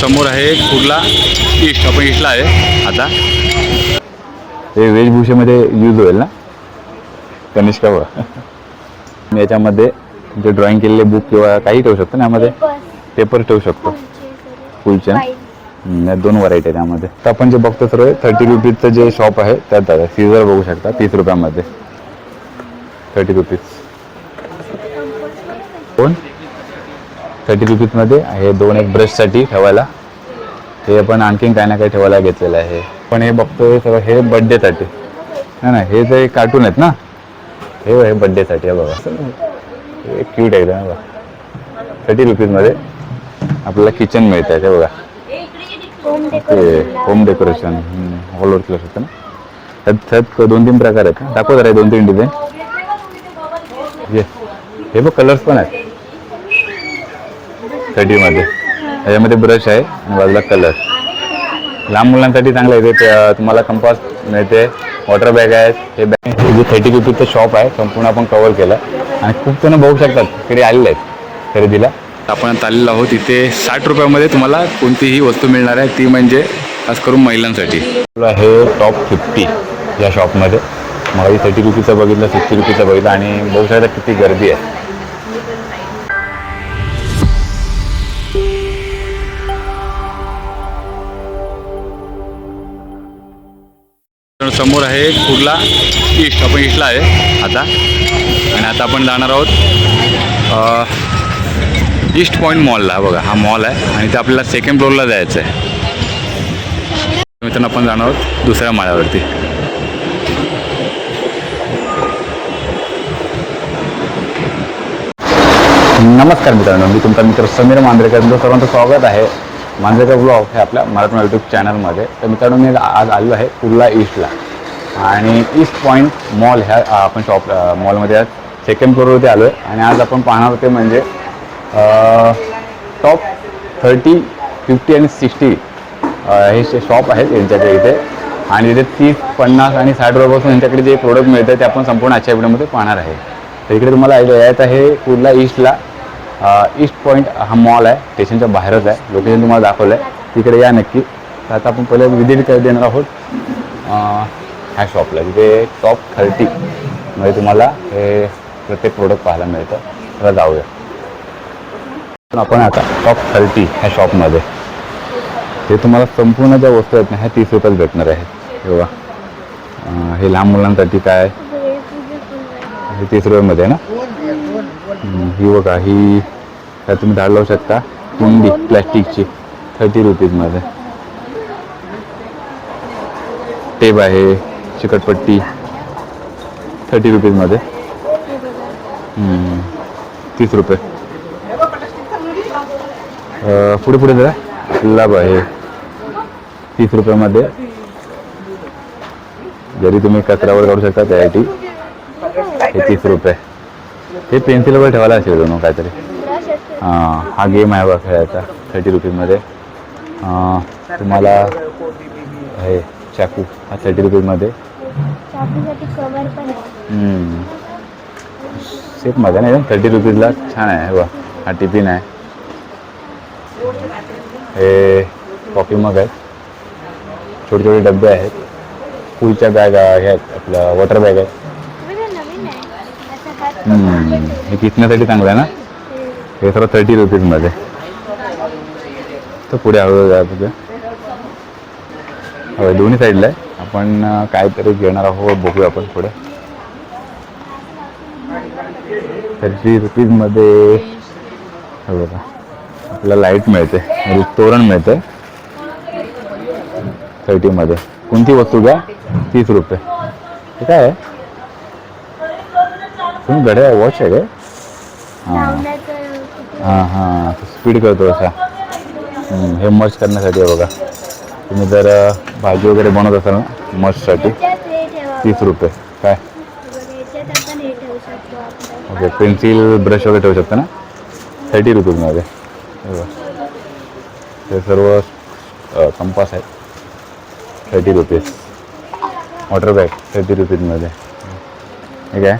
समोर आहे कुर्ला ईस्ट आपण ईस्टला आहे. आता. हे वेशभूषेमध्ये यूज होईल ना? कनिष्का बघा. याच्यामध्ये जे ड्रॉइंग केलेले बुक किंवा काही ठेवू शकतो ना यामध्ये? पेपर ठेवू शकतो. फुलचे ना हम्म, या दोन व्हरायटी आहे त्यामध्ये तर आपण जे बघतो सर्व थर्टी रुपीजचं जे शॉप आहे त्यात आहे. सीझर बघू शकता तीस रुपयामध्ये. थर्टी रुपीज कोण थर्टी रुपीजमध्ये हे दोन एक ब्रशसाठी ठेवायला. हे पण आणखीन काही ना काही ठेवायला घेतलेलं आहे. पण हे बघतोय सगळं हे बड्डेसाठी नाही ना हे जे कार्टून आहेत ना हे हे बड्डेसाठी आहे बघा. हे क्यूट एकदम आहे बघा. थर्टी रुपीजमध्ये आपल्याला किचन मिळतं आहे ते बघा. ते होम डेकोरेशन हॉलवर केलं होतं ना. त्यात त्यात दोन तीन प्रकार आहेत. दाखव जरा दोन तीन डिझाईन हे बघ कलर्स पण आहेत. थर्टीमध्ये याच्यामध्ये ब्रश आहे आणि बाजूला कलर लहान मुलांसाठी चांगलं आहे. ते तुम्हाला कंपास मिळते. वॉटर बॅग आहेत हे बॅग हे जे थर्टी रुपीजचं शॉप आहे संपूर्ण आपण कव्हर केलं. आणि खूप जण बघू शकतात तिकडे आलेले आहेत खरेदीला. आपण आता आलेलो आहोत इथे. साठ रुपयामध्ये तुम्हाला कोणतीही वस्तू मिळणार आहे. ती म्हणजे खास करून महिलांसाठी. हे टॉप फिफ्टी या शॉपमध्ये मला थर्टी रुपीचं बघितलं सिक्स्टी रुपीचं बघितलं आणि बघू शकता किती गर्दी आहे. समोर आहे कुर्ला ईस्ट आपण ईस्टला आहे आता. आणि आता आपण जाणार आहोत ईस्ट पॉईंट मॉलला बघा हा मॉल आहे आणि ते आपल्याला सेकंड फ्लोअरला जायचं आहे. मित्रांनो आपण जाणार आहोत दुसऱ्या माळ्यावरती. नमस्कार मित्रांनो मी तुमचा मित्र समीर मांद्रेकर. तुमचं सर्वांचं स्वागत आहे. मांजरेकर ब्लॉग हे आपल्या मराठी यूट्यूब चॅनलमध्ये तर मित्रांनो मी आज आलो आहे कुर्ला ईस्टला आणि ईस्ट पॉईंट मॉल ह्या आपण शॉप मॉलमध्ये आज सेकंड फ्लोअरवरती आलो आहे आणि आज आपण पाहणार होते म्हणजे टॉप थर्टी फिफ्टी आणि सिक्स्टी हे शॉप आहेत यांच्याकडे इथे. आणि इथे तीस पन्नास आणि साठ रुपयापासून यांच्याकडे जे प्रोडक्ट मिळतं ते आपण संपूर्ण आजच्या व्हिडिओमध्ये पाहणार आहे. तर इकडे तुम्हाला यायचं आहे कुर्ला ईस्टला ईस्ट पॉईंट हा मॉल आहे. स्टेशनच्या बाहेरच आहे. लोकेशन तुम्हाला दाखवलं आहे तिकडे या नक्की. तर आता आपण पहिले विजिट कर देणार आहोत. ह्या शॉपला तिथे टॉप थर्टी म्हणजे तुम्हाला हे प्रत्येक प्रोडक्ट पाहायला मिळतं. त्याला जाऊया. पण आपण आता टॉप थर्टी ह्या शॉपमध्ये ते तुम्हाला संपूर्ण ज्या वस्तू आहेत ना ह्या तीस रुपयात भेटणार आहेत. हे हे लहान मुलांसाठी काय? हे तीस रुपयामध्ये आहे ना? ही बघा ही त्यात तुम्ही झाड लावू शकता. कुंडी प्लॅस्टिकची. थर्टी रुपीजमध्ये टेप आहे चिकटपट्टी. थर्टी रुपीजमध्ये तीस रुपये. पुढे पुढे जरा. लाभ आहे. तीस रुपयामध्ये. जरी तुम्ही कचऱ्यावर काढू शकता त्यासाठी. हे तीस रुपये. हे पेन्सिलवर ठेवायला असेल दोन काहीतरी. हां गेम आहे बघा खेळायचा थर्टी रुपीजमध्ये तुम्हाला हे चाकू हा थर्टी रुपीजमध्ये आहे. सेफमध्ये नाही थर्टी रुपीजला छान आहे बघा हा टिफिन आहे. हे कॉफी मग आहेत. छोटे छोटे डबे आहेत फुलच्या बॅग हे आहेत. आपलं वॉटर बॅग आहे हे किचण्यासाठी चांगलं आहे ना? हे सर्व थर्टी रुपीजमध्ये तर पुढे हळूहळू जायचं. पुढे होय दोन्ही साईडला आहे. आपण काहीतरी घेणार आहोत बघूया आपण पुढे. थर्टी रुपीजमध्ये बघा. आपल्याला लाइट मिळते म्हणजे तोरण मिळते. थर्टीमध्ये कोणती वस्तू घ्या? तीस रुपये. हे काय आहे? तुम्ही घड्याळ वॉच आहे काय हां. हां हां. स्पीड करतो असा. हे मर्च करण्यासाठी आहे बघा. तुम्ही जर भाजी वगैरे बनवत असाल ना मर्चसाठी तीस रुपये. काय? ओके पेन्सिल ब्रश वगैरे ठेवू शकता ना? थर्टी रुपीजमध्ये हे हे सर्व कंपास आहे. Thirty rupees water bag thirty रुपीजमध्ये ठीक आहे?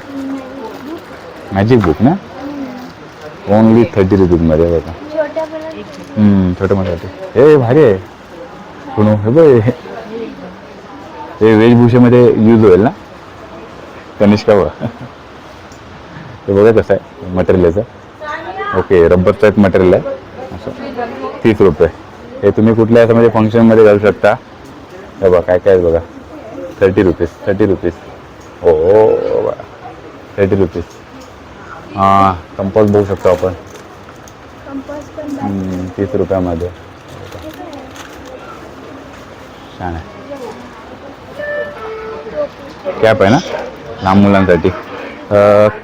मॅजिक बुक ना? ओनली थर्टी रुपीजमध्ये बघा. छोट्या पण हम्म, हे भारी आहे. सोनू हे बघ हे- वेशभूषेमध्ये यूज होईल ना? कनिष्का बघ. हे बघा कसं आहे. मटेरियल याचं ओके रब्बरचं एक मटेरियल आहे. असं. तीस रुपये. हे तुम्ही कुठल्या असं म्हणजे फंक्शनमध्ये घालू शकता? हे बघा काय काय आहे बघा. थर्टी रुपीज थर्टी रुपीज हो हो, हो थर्टी रुपीज हां. कंपॉज बघू शकतो आपण. कंपास पण हम्म, तीस रुपयामध्ये. छान आहे. कॅप आहे ना? लहान मुलांसाठी.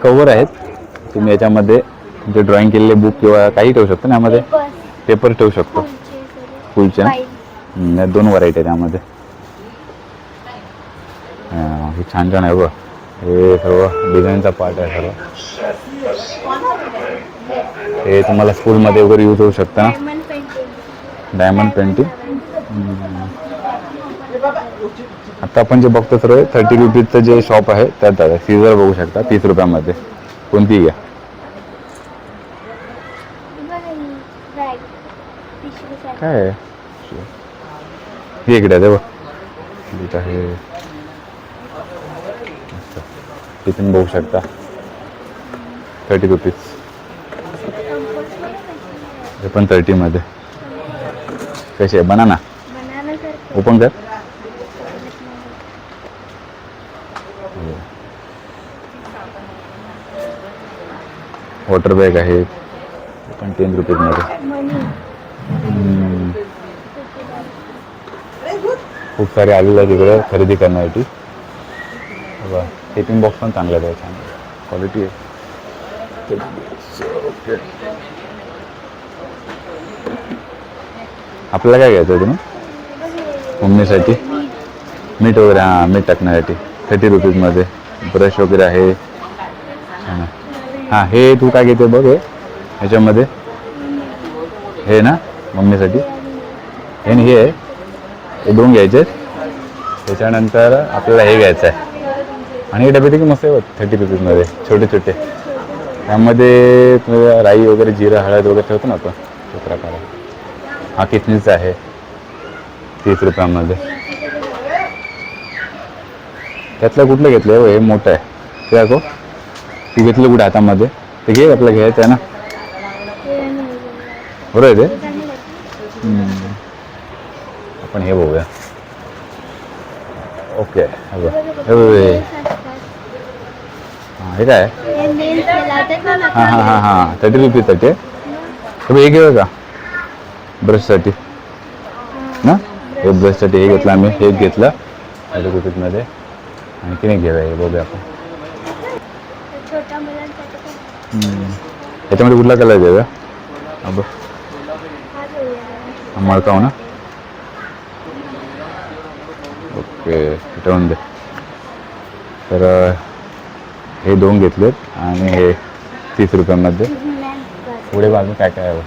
कवर आहेत. तुम्ही याच्यामध्ये तुमचे ड्रॉइंग केलेले बुक किंवा काही ठेवू शकतो ना यामध्ये? पेपर ठेवू शकतो. फुलचे ना? दोन व्हरायटी आहे त्यामध्ये छान छान आहे बघ. हे सर्व डिझाईनचा पार्ट आहे सर्व. हे तुम्हाला स्कूलमध्ये वगैरे यूज होऊ शकतं ना. डायमंड पेंटिंग आता आपण जे बघतो सर्व थर्टी रुपीजचं जे शॉप आहे त्यात आहे. सीझर बघू शकता तीस रुपयामध्ये. कोणतीही घ्या? काय हे इकडे आहे, बघ. आहे. तिथून बघू शकता. थर्टी रुपीज हे पण थर्टीमध्ये कशी आहे? बनाना? ओपन कर. वॉटर बॅग आहे. पण टेन रुपीजमध्ये. खूप सारे आलेले तिकडे खरेदी करण्यासाठी. बघा. टिफिन बॉक्स पण चांगला आहे छान क्वालिटी आहे. ओके आपल्याला काय घ्यायचं आहे तुम्ही? मम्मीसाठी मीठ वगैरे हां मीठ टाकण्यासाठी. थर्टी रुपीजमध्ये ब्रश वगैरे आहे. हां हे तू काय घेते बघ हे. ह्याच्यामध्ये. हे ना मम्मीसाठी. हे आणि हे. आहे हे दोन घ्यायचे आहेत. त्याच्यानंतर आपल्याला हे घ्यायचं आहे आणि हे डबे देखील मस्त आहे थर्टी रुपीजमध्ये छोटे छोटे. त्यामध्ये तुम्ही राई वगैरे जिरा हळद वगैरे ठेवतो ना आपण तो प्रकार. आहे हा किसनीचा आहे तीस रुपयामध्ये. त्यातलं कुठलं घेतलं हे मोठं आहे. ते दाखव. तू घेतलं कुठे हातामध्ये? ते घे आपलं घ्यायचं आहे ना? बरोबर आहे ते? आपण हे बघूया. ओके हे. हे हां, काय हां हां हां हां थर्टी रुपीजसाठी हे हे घेऊ का ब्रशसाठी ना हे ब्रशसाठी हे घेतलं आम्ही हे घेतलं थर्टी रुपीजमध्ये आणखीन एक घेऊया हे बघूया आपण छोट्या याच्यामध्ये कुठला कलर घेऊया बघ मळकाव ना ओके ठेवून दे तर हे दोन घेतलेत आणि हे तीस रुपयामध्ये. पुढे बाजू काय काय हवं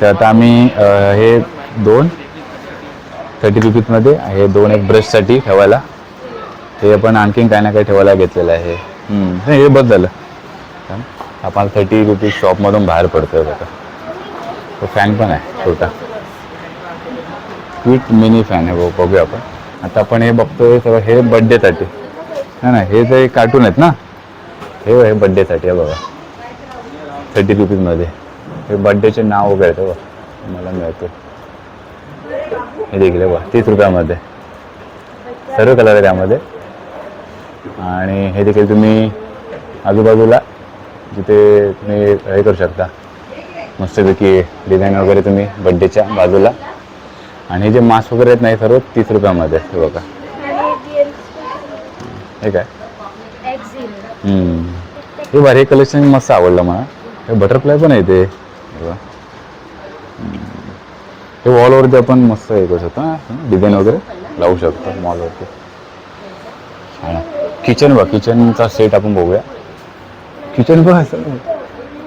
तर आता आम्ही हे दोन थर्टी रुपीजमध्ये हे दोन एक ब्रशसाठी ठेवायला. हे आपण आणखीन काय ना काय ठेवायला घेतलेलं आहे. नाही, हे बस झालं. आपण थर्टी रुपीज शॉपमधून बाहेर पडतोय बघा. तो फॅन पण आहे छोटा. क्विक मिनी फॅन आहे बघ- बघूया आपण. आता आपण हे बघतोय सगळं हे बड्डेसाठी नाही हे जे कार्टून आहेत ना हे हे बड्डेसाठी आहे बघा. थर्टी रुपीजमध्ये हे बड्डेचे नाव वगैरे आहेत बघा. मला मिळतो हे देखील आहे बघा तीस रुपयामध्ये. सर्व कलर आहे त्यामध्ये आणि हे देखील तुम्ही आजूबाजूला जिथे तुम्ही हे करू शकता. मस्तपैकी डिझाईन वगैरे तुम्ही बड्डेच्या बाजूला. आणि हे जे मास्क वगैरे आहेत ना हे सर्व तीस रुपयामध्ये हे बघा. हे काय. हे बरं हे कलेक्शन मस्त आवडलं मला. हे बटरफ्लाय पण आहे ते. हे वॉलवरती आपण मस्त हे करू शकतो डिझाईन वगैरे लावू शकतो मॉलवरती छान किचन बघ किचनचा सेट आपण बघूया. किचन बघ असं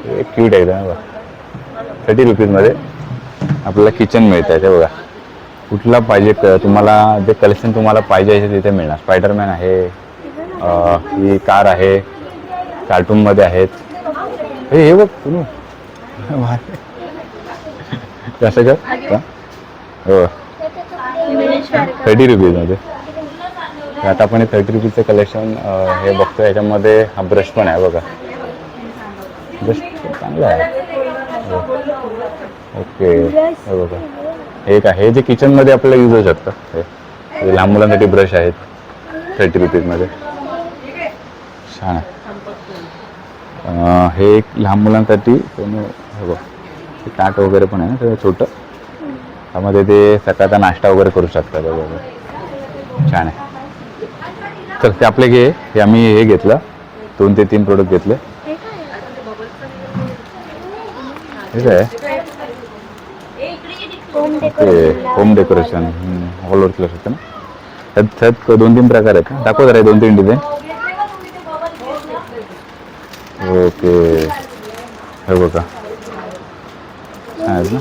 हे क्यूट आहे बघ. थर्टी रुपीजमध्ये आपल्याला किचन मिळतं आहे ते बघा. कुठला पाहिजे तुम्हाला जे कलेक्शन तुम्हाला पाहिजे तिथे मिळणार. स्पायडरमॅन आहे. ही कार आहे कार्टूनमध्ये आहेत. हे हे बघ तुनु कसं का हो? थर्टी रुपीजमध्ये आता आपण थर्टी रुपीजचं कलेक्शन हे बघतो याच्यामध्ये हा ब्रश पण आहे बघा. ब्रश चांगला आहे. हो. ओके. हे बघा. हे काय हे जे किचनमध्ये आपल्याला यूज होऊ शकतं हे. हे लहान मुलांसाठी ब्रश आहेत थर्टी रुपीजमध्ये छान आहे. हे एक लहान मुलांसाठी कोणी हे बघ ताट वगैरे पण आहे ना सगळं छोटं. त्यामध्ये ते सकाळचा नाश्ता वगैरे करू शकतात वगैरे छान आहे. तर ते आपले घे हे आम्ही हे घेतलं. दोन ते तीन प्रोडक्ट घेतले. हे काय? आहे? होम ते decoration home decoration all over केलं शकतं ना? त्यात दोन तीन प्रकार आहेत ना? दाखव जरा दोन तीन डिझाईन ओके. हे बघा. छान आहेत ना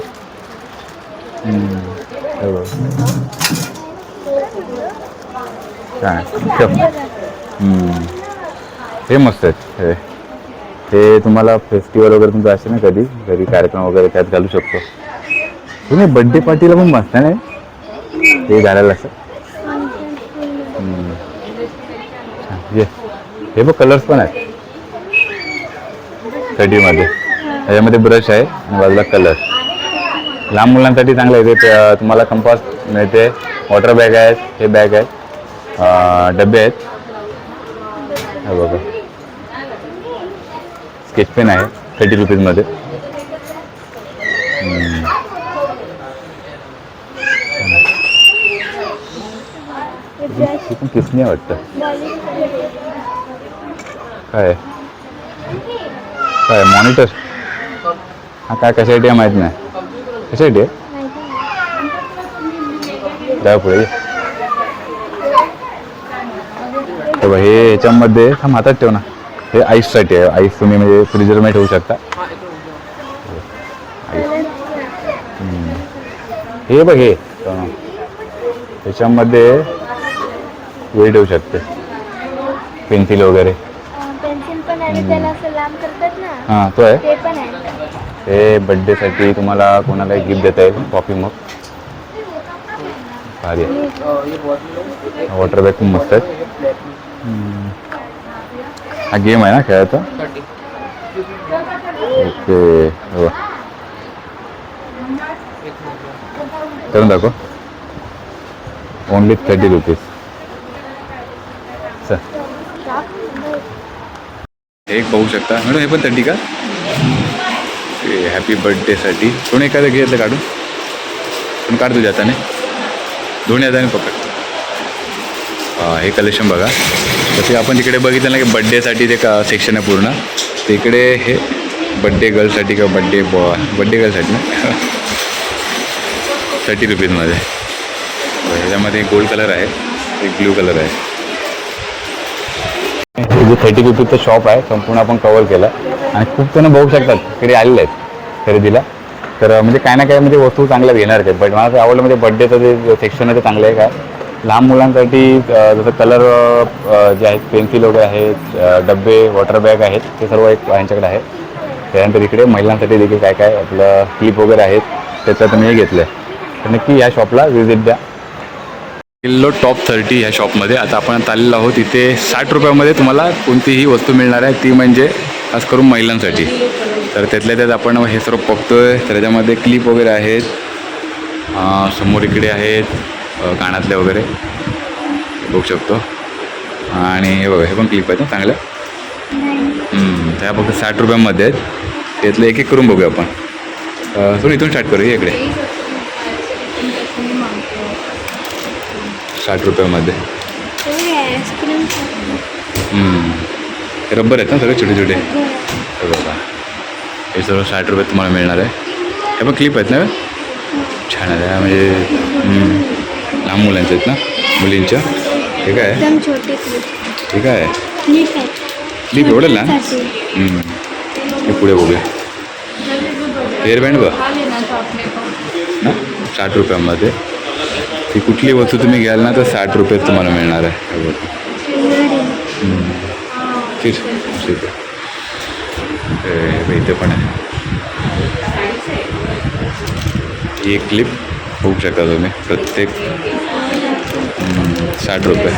हे बघा. आहे ठेव. हे मस्त आहेत. हे. ते तुम्हाला फेस्टिवल वगैरे तुमचं असेल ना कधी? घरी कार्यक्रम वगैरे त्यात घालू शकतो. तुम्ही बड्डे पार्टीला पण मस्त नाही ते घालायला असं. ये. हे बघ कलर्स पण आहेत. थर्टीमध्ये त्याच्यामध्ये ब्रश आहे आणि बाजूला कलर लहान मुलांसाठी चांगलं आहे. ते तुम्हाला कंपास मिळते. वॉटर बॅग आहेत हे बॅग आहेत डबे आहेत. हे बघा. स्केच पेन आहे थर्टी रुपीजमध्ये पण वाटतं. काय आहे? काय मॉनिटर हा काय कशासाठी आहे माहीत नाही? कशासाठी आहे द्या पुढे ये. हे याच्यामध्ये हे ह्याच्यामध्ये थांब हातात ठेव ना. हे आईससाठी आहे. आईस तुम्ही म्हणजे फ्रीजरमध्ये ठेवू शकता. आईस हे बघ हे. याच्यामध्ये त्याच्यामध्ये वेळ ठेवू शकते. पेन्सिल वगैरे. पेन्सिल पण आहे लांब करतात ना हां तो आहे? ते पण आहे. हे बड्डेसाठी तुम्हाला कोणाला गिफ्ट देता येईल? Coffee mug? भारी आहे. वॉटर बॅग खूप मस्त आहेत. हम्म. हा गेम आहे ना खेळायचा? ओके हो. करून दाखव. ओनली थर्टी रुपीज एक पाहू शकता. मॅडम हे पण थर्टी का? हॅपी बर्थडेसाठी कोणी एखादं घेतलं काढून? पण काढ तुझ्या हाताने दोन्ही हाताने पकड हे कलेक्शन बघा. तसे आपण तिकडे बघितलं ना की बड्डेसाठी ते का सेक्शन आहे पूर्ण? तिकडे हे बड्डे गर्लसाठी किंवा बड्डे बॉय बड्डे गर्लसाठी ना? थर्टी रुपीजमध्ये ह्याच्यामध्ये गोल्ड कलर आहे. एक ब्ल्यू कलर आहे. जे थर्टी फिफ्टीचं शॉप आहे संपूर्ण आपण कवर केलं. आणि खूप जण बघू शकतात इकडे आलेले आहेत खरेदीला. तर म्हणजे काय ना काय म्हणजे वस्तू चांगल्या घेणार आहेत. बट मला आवडलं म्हणजे बड्डेचं जे सेक्शन आहे ते चांगलं आहे काय लहान मुलांसाठी जसं कलर जे आहेत पेन्सिल वगैरे आहेत डब्बे वॉटर बॅग आहेत ते सर्व एक यांच्याकडे आहे त्यानंतर इकडे महिलांसाठी देखील काय काय आपलं क्लिप वगैरे आहेत त्याचं तुम्ही हे घेतलं आहे तर नक्की या शॉपला व्हिजिट द्या. किल्लो टॉप थर्टी ह्या शॉपमध्ये. आता आपण आलेलो आहोत इथे. साठ रुपयामध्ये तुम्हाला कोणतीही वस्तू मिळणार आहे. ती म्हणजे खास करून महिलांसाठी. तर त्यातल्या त्यात आपण हे सर्व बघतोय. तर त्याच्यामध्ये क्लिप वगैरे आहेत. समोर इकडे आहेत. कानातले वगैरे. बघू शकतो. आणि हे बघा हे पण क्लिप आहेत ना चांगल्या? त्या फक्त साठ रुपयामध्ये आहेत. त्यातलं एक एक करून बघूया आपण. अं, इथून स्टार्ट करूया इकडे. साठ रुपयामध्ये. हे रब्बर आहेत ना सगळे छोटे छोटे? हे. बघा. हे सर्व साठ रुपयात तुम्हाला मिळणार आहे. हे पण क्लिप आहेत ना? छान आहे. हे म्हणजे. लहान मुलांचे आहेत ना? मुलींच्या. हे काय? आहे? एकदम छोटे क्लिप हे काय? आहे. क्लिप एवढं ना. हे पुढे बघूया. हेअरबँड बघ. ना? साठ रुपयामध्ये. ती कुठली वस्तू तुम्ही घ्याल ना तर साठ रुपयात तुम्हाला मिळणार आहे. ठीक ठीक आहे. इथे पण आहे. ही एक क्लिप बघू शकता तुम्ही प्रत्येक साठ रुपये.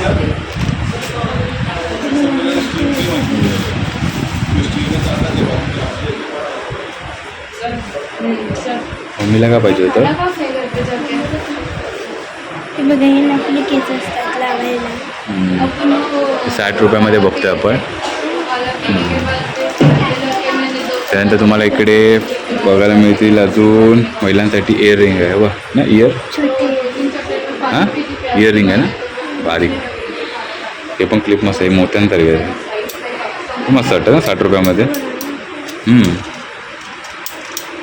मम्मीला काय पाहिजे होतं? बघा हे नकली केस असतात लावायला. हम्म, साठ रुपयामध्ये बघतोय आपण. त्यानंतर तुम्हाला इकडे बघायला मिळतील अजून महिलांसाठी इयर रिंग आहे. बघ ना इयर हां? इयर रिंग आहे ना? बारीक हे पण क्लिप मस्त आहे हे मस्त वाटतं ना साठ रुपयामध्ये.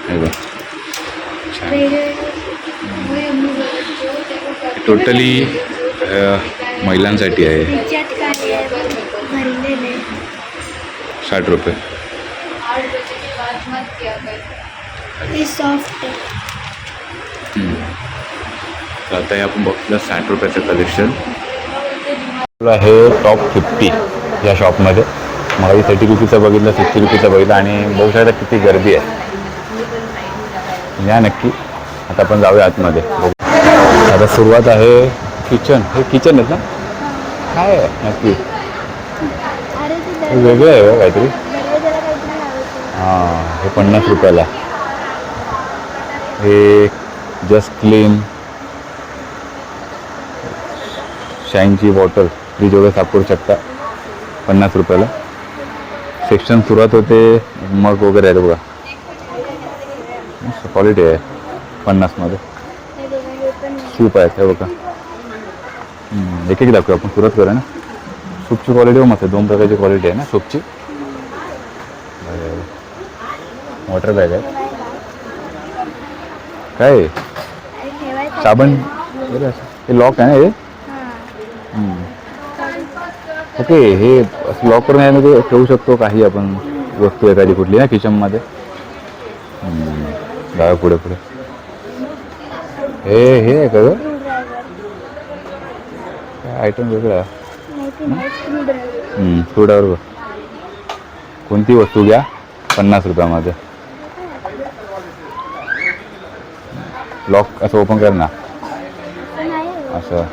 हे बघ. छान. टोटली महिलांसाठी आहे. साठ रुपये. तर आता हे आपण बघितलं साठ रुपयाचं कलेक्शन आहे टॉप फिफ्टी या शॉपमध्ये मला थर्टी रुपीचं बघितलं सिक्स्टी रुपीचं बघितलं आणि बघू शकता किती गर्दी आहे. या नक्की. आता आपण जाऊया आतमध्ये. आता सुरुवात आहे किचन. हे किचन आहेत ना? काय आहे? नक्की. हे वेगळं आहे बघ काहीतरी. हां हे पन्नास रुपयाला. हे जस्ट क्लीन शाईनची बॉटल फ्रीज वगैरे साफ करू शकता. पन्नास रुपयाला. सेक्शन सुरुवात होते मग वगैरे आहे बघा. क्वालिटी आहे पन्नासमध्ये. हे हे. सूप आहेत हे बघा. एक एक दाखवू आपण सुरुवात करूया ना. सूपची क्वालिटी हो मस्त आहे दोन प्रकारची क्वालिटी आहे ना सूपची. वॉटर बॅग आहे. काय? साबण? बरं हे लॉक आहे ना हे? ओके हे असं लॉक करून यामध्ये ठेवू शकतो काही आपण वस्तू एखादी कुठली ना किचनमध्ये हम्म. पुढे पुढे. हे हे आहे का काय आयटम वेगळा. स्क्रूड्रायव्हर कोणती वस्तू घ्या? पन्नास रुपयामध्ये. लॉक असं ओपन कर ना. असं.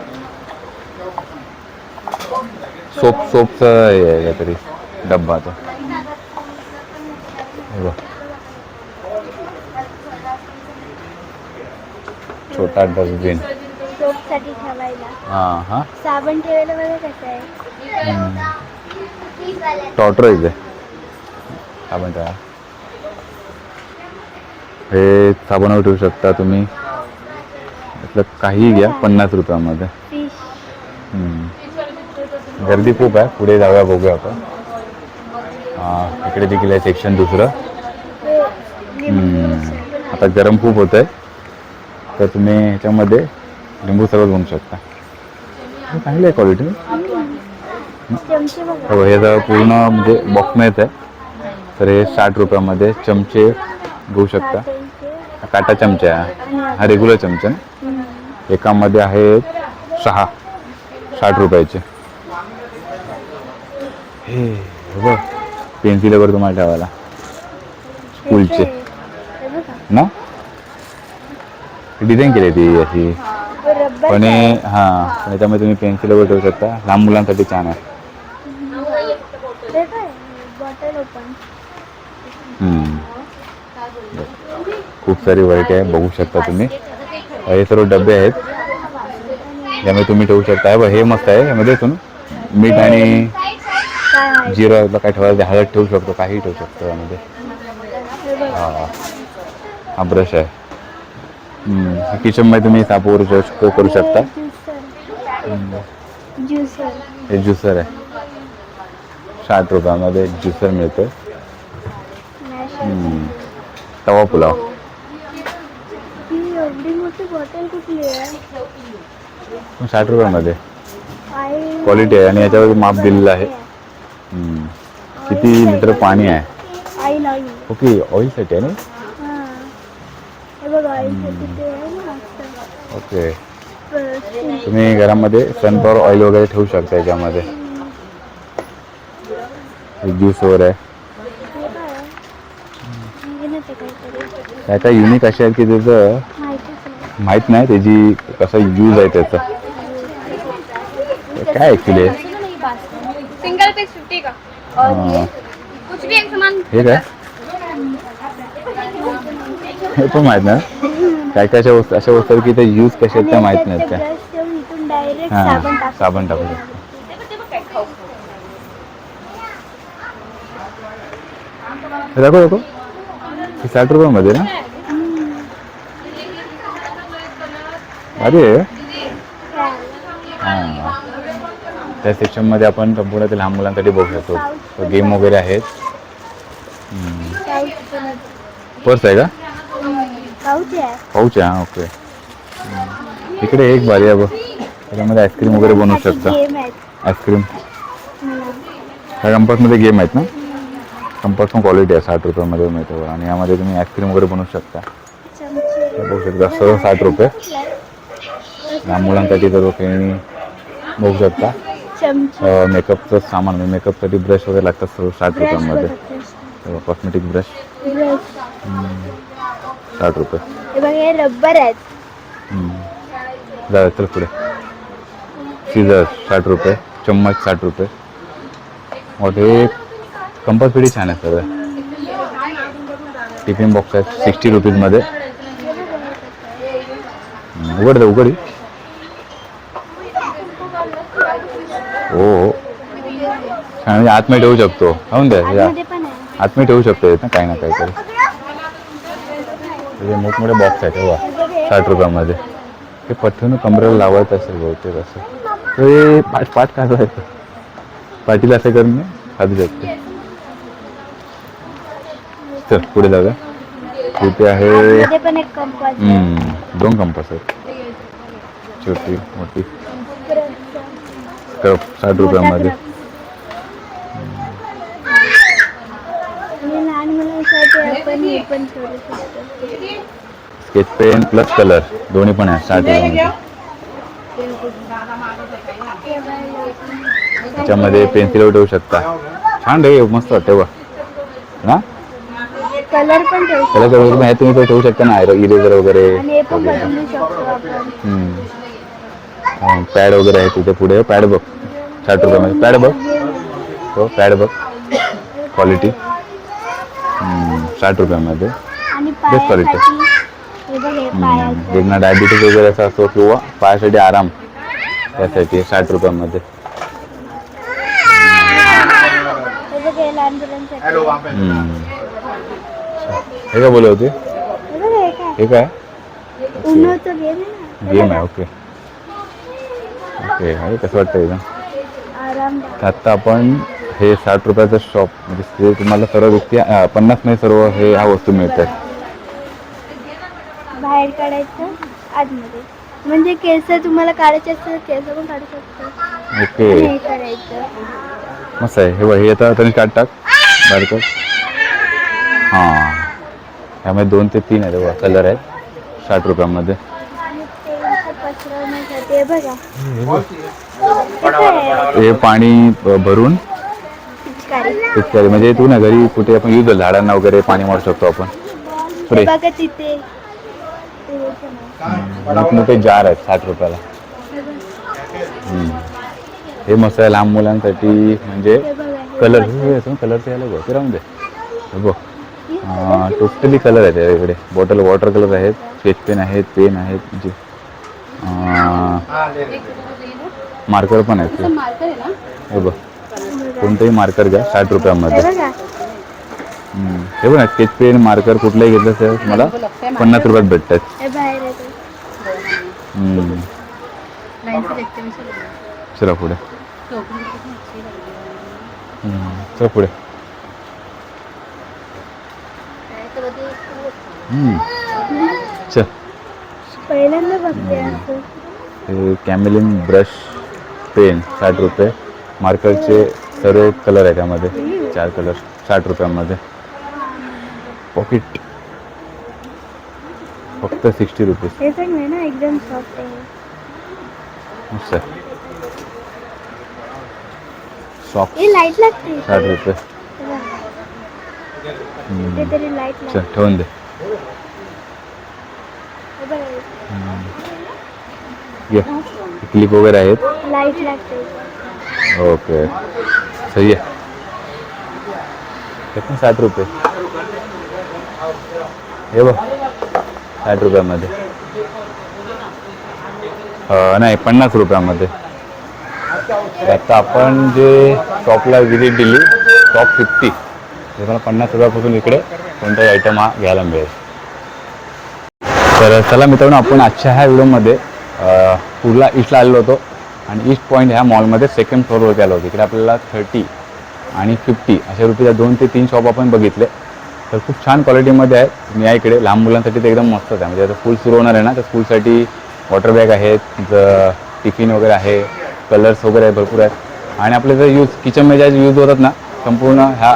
सोप सोपचं हे आहे काहीतरी. डब्बाचं तो हे बघ. छोटा डस्टबिन सोपसाठी ठेवायला. हां हां. साबण ठेवायला बघा कसं आहे. साबण त्या हे साबणावर ठेवू शकता तुम्ही. यातलं काहीही घ्या पन्नास रुपयामध्ये. गर्दी खूप आहे. पुढे जाऊया बघूया आपण. हां इकडे देखील आहे सेक्शन दुसरं. हम्म. आता गरम खूप होत आहे तर तुम्ही ह्याच्यामध्ये लिंबू सरबत घेऊ शकता. चांगली आहे क्वालिटी हो हे जर पूर्ण म्हणजे बॉक्स मिळत आहे. तर हे साठ रुपयामध्ये चमचे घेऊ शकता. काटा चमचा आहे. हा रेग्युलर चमचा. एकामध्ये आहेत सहा साठ रुपयाचे. हे बघ. पेन्सिल वगैरे तुम्हाला ठेवायला. स्कूलचे ना? डिझाईन केली ती अशी. पण हे हां पण याच्यामध्ये तुम्ही पेन्सिल वगैरे ठेवू शकता. लहान मुलांसाठी छान आहे. खूप सारी व्हरायटी आहे बघू शकता तुम्ही. हे सर्व डबे आहेत. यामध्ये तुम्ही ठेवू शकता. हे हे मस्त आहे. यामध्ये तुम्ही मीठ आणि जिरं काय ठेवायचं हळद ठेवू शकतो काही ठेवू शकतो यामध्ये. हे. हा ब्रश आहे. किचनमध्ये तुम्ही साप ठेवू शक- करू शकता. हे ज्युसर आहे. साठ रुपयामध्ये ज्युसर मिळतं. तवा पुलाव. साठ रुपयामध्ये. क्वालिटी आहे आणि याच्यावर माप दिलेलं आहे. किती लिटर पाणी आहे? ओके ऑइलसाठी आहे ना हां हे बघ ऑइलसाठी ते आहे ना असं ओके. तुम्ही घरामध्ये सनफ्लॉवर ऑइल वगैरे ठेवू शकता याच्यामध्ये. ज्यूस वगैरे आहे. काय? हे काय युनिक असे आहेत की त्याचं? माहीत नाही त्याची कसा यूज आहे त्याचा. काय ऍक्च्युली सिंगल पीस फिफ्टी का? कुछ भी एक सामान हे काय? हे पण माहीत नाही. काय काय अशा वस्तू अशा वस्तू की ते यूज कसे आहेत त्या माहीत नाहीत काय. डायरेक्ट हा साबण टाक शकतो दाखव दाखव. हे साठ रुपयामध्ये ना? अरे हां. त्या सेक्शनमध्ये आपण संपूर्ण ते लहान मुलांसाठी बघू शकतो. गेम वगैरे आहेत. पर्स आहे का? पाऊच आहे हां ओके. इकडे एक भारी आहे त्याच्यामध्ये आईस्क्रीम वगैरे बनवू शकता. आईस्क्रीम. ह्या कंपासमध्ये गेम आहेत ना? कंपास पण क्वालिटी आहे साठ रुपयामध्ये मिळतो. आणि यामध्ये तुम्ही आईस्क्रीम वगैरे बनवू शकता. बघू शकता सर्व साठ रुपये. लहान मुलांसाठी सर्व खेळणी बघू शकता. मेकअपचं सामान म्हणजे मेकअपसाठी ब्रश वगैरे लागतात सर्व साठ रुपयामध्ये. कॉस्मेटिक ब्रश साठ रुपये. हे बघ हे रबर आहेत. चल पुढे. सीझर साठ रुपये चम्मच साठ रुपये. और हे कंपास पिढी छान आहे सगळं. टिफिन बॉक्स आहेत सिक्स्टी रुपीजमध्ये उघड दे उघडी हो. हो छान म्हणजे आतमध्ये ठेवू शकतो. होऊन द्या आतमध्ये ठेवू शकतो येत ना काही ना काहीतरी. त्याचे मोठमोठे बॉक्स आहेत तेव्हा साठ रुपयामध्ये. हे पठ्ठून कमरेला लावायचं असेल बहुतेक असं. तर हे पाठ पाठ काढायचं. पाठीला असं करून मी खाजू शकते चल पुढे जाऊया. तिथे आहे दोन कंपास आहेत. छोटी मोठी. साठ रुपयामध्ये. स्केच पेन प्लस कलर दोन्ही पण आहे साठ त्याच्यामध्ये पेन्सिल ठेवू शकता छान रे मस्त वाटतं बघ ना? कलर पण कलर वगैरे तुम्ही तो ठेवू शकता ना इरेजर वगैरे आणि हे पण बदलू शकतो आपण. पॅड वगैरे आहे तिथे पुढे पॅड बघ साठ रुपयामध्ये. पॅड बघ हो पॅड बघ क्वालिटी साठ रुपयामध्ये. हे हे पायाचं. ज्यांना डायबिटीज वगैरे असा असतो किंवा पायासाठी आराम त्यासाठी साठ रुपयामध्ये. हे काय बोलत होते? हे काय? हे गेम आहे ना. गेम आहे ओके ओके अरे कसं वाटतं एकदम? आत्ता आपण हे साठ रुपयाचं शॉप म्हणजे ते तुम्हाला सर्व व्यक्ती अं, पन्नासमध्ये सर्व हे ह्या वस्तू मिळतात. बाहेर काढायचं आतमध्ये. म्हणजे केस तुम्हाला काढायचे असतील तर केस पण काढू शकतो. ओके. हे करायचं. मस्त आहे. हे बघ हे आता तरी काढ टाक. बारकं हां. ह्यामध्ये दोन ते तीन आहेत बघा कलर आहेत. साठ रुपयामध्ये. हे पाणी भरून पिचकारी म्हणजे तू ना घरी कुठे आपण यूज झाडांना वगैरे पाणी मारू शकतो आपण. बघा तिथे. आहे. मोठमोठे जार आहेत साठ रुपयाला. हे मस्त आहे लहान मुलांसाठी म्हणजे कलर हे असं कलरचे यायला बघ ते राहून दे. हे बघ. टोटली कलर आहेत याकडे बॉटल वॉटर कलर आहेत स्केच पेन आहेत पेन आहेत म्हणजे मार्कर पण आहेत. हे बघ. कोणतंही मार्कर घ्या साठ हे रुपयामध्ये. हे बघ ना स्केच पेन मार्कर कुठलंही घेतलं तर तुम्हाला पन्नास रुपयात भेटतात. हे. चला पुढे. चल पुढे. चल. हे कॅमेलिन ब्रश पेन साठ रुपये. मार्करचे सर्व कलर आहे त्यामध्ये. चार कलर साठ रुपयामध्ये. पॉकेट फक्त सिक्स्टी रुपीज हे पण आहे ना एकदम सॉफ्ट आहे. मस्त आहे सॉक्स हे लाइट लागते साठ रुपये. चल ठेवून दे. क्लिप वगैरे आहेत? लाइट लागते. ओके सही आहे हे पण साठ रुपये हे बघ साठ रुपयामध्ये नाही पन्नास रुपयामध्ये आता आपण जे शॉपला व्हिजिट दिली शॉप फिफ्टी ते मला पन्नास रुपयापासून इकडे कोणताही आयटम हा घ्यायला मिळेल. तर चला मित्रांनो आपण आजच्या ह्या व्हिडिओमध्ये पूर्ला कुर्ला ईस्टला आलेलो होतो. आणि ईस्ट पॉईंट ह्या मॉलमध्ये सेकंड फ्लोअरवरती आलो होतो. इकडे आपल्याला थर्टी आणि फिफ्टी अशा रुपयाच्या दोन ते तीन शॉप आपण बघितले. तर खूप छान क्वालिटीमध्ये आहेत. मी या इकडे. लहान मुलांसाठी ते एकदम मस्तच आहे. म्हणजे आता स्कूल सुरू होणार आहे ना तर स्कूलसाठी वॉटर बॅग आहेत ज- टिफिन वगैरे आहे कलर्स वगैरे आहे भरपूर आहेत. आणि आपले जर यूज किचनमध्ये ज्या यूज होतात ना संपूर्ण ह्या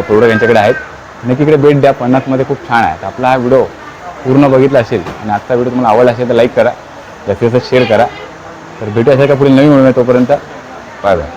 प्रोडक्ट यांच्याकडे आहेत. नक्की इकडे भेट द्या. पन्नासमध्ये खूप छान आहे. तर आपला हा व्हिडिओ पूर्ण बघितला असेल आणि आजचा व्हिडिओ तुम्हाला आवडला असेल तर लाईक करा. जास्तीत जास्त शेअर करा. तर भेटूया असेल का पुढे नवीन म्हणून तोपर्यंत. Bye bye